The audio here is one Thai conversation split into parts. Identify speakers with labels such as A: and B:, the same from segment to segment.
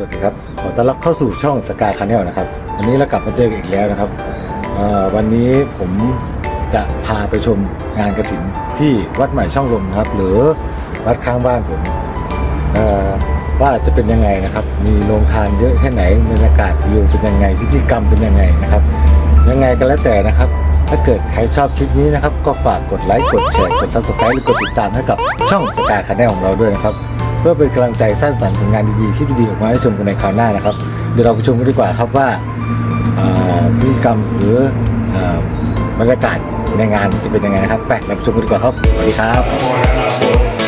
A: สวัสดีครับ ขอต้อนรับเข้าสู่ช่องสกาคาเนลนะครับ วันนี้เรากลับมาเจอกันอีกแล้วนะครับ วันนี้ผมจะพาไปชมงานกระถินที่วัดใหม่ช่องลมนะครับ หรือวัดข้างบ้านผมว่าจะเป็นยังไงนะครับ มีโรงทานเยอะแค่ไหนบรรยากาศวิวเป็นยังไง พิธีกรรมเป็นยังไงนะครับ ยังไงก็แล้วแต่นะครับ ถ้าเกิดใครชอบคลิปนี้นะครับ ก็ฝากกดไลค์ กดแชร์ กด subscribe หรือกดติดตามให้กับช่องสกาคาแนลของเราด้วยนะครับ เพื่อเป็นกำลังใจสร้างสรรค์ผลงานดีๆคลิปดีๆออกมาให้ชมกันในคราวหน้านะครับ เดี๋ยวเราไปชมกันดีกว่าครับว่าเอ่อพิธีกรรมหรืออบรรยากาศในงานจะเป็นยังไงนะครับไปเราไปชมกันดีกว่าครับสวัสดีครับ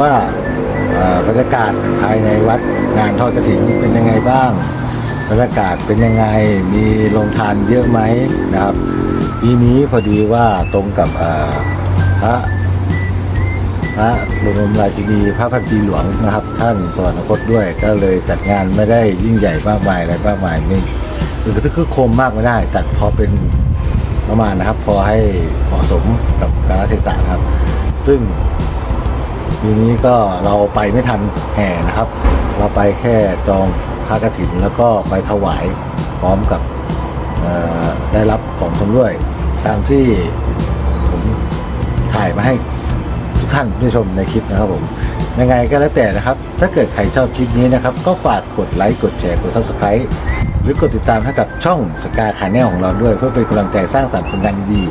B: ว่า
A: บรรยากาศภายในวัดงานทอดกระถิ่นเป็นยังไงบ้าง บรรยากาศเป็นยังไงมีโรงทานเยอะไหมนะครับปีนี้พอดีว่าตรงกับพระพระบรมราชินีพระพันปีหลวงนะครับ ท่านสวรรคตด้วย ก็เลยจัดงานไม่ได้ยิ่งใหญ่มากมายอะไรมากมายไม่หรือคือโคมมากไม่ได้จัดพอเป็นประมาณนะครับ พอให้เหมาะสมกับกาลเทศะครับ ซึ่ง ปีนี้ก็เราไปไม่ทันแห่นะครับ เราไปแค่จองพระกฐินแล้วก็ไปถวายพร้อมกับได้รับของชำร่วย ตามที่ผมถ่ายมาให้ทุกท่านได้ชมในคลิปนะครับผมยังไงก็แล้วแต่นะครับ ถ้าเกิดใครชอบคลิปนี้นะครับ ก็ฝากกดไลค์กดแชร์กด subscribe หรือกดติดตามให้กับช่องสกาคาแนลของเราด้วย เพื่อเป็นกำลังใจสร้างสรรค์ผลงานดี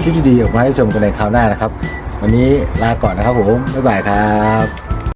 A: คลิปดีๆออกมาให้ชมกันในคราวหน้านะครับ วันนี้ลาก่อนนะครับผมบ๊ายบายครับ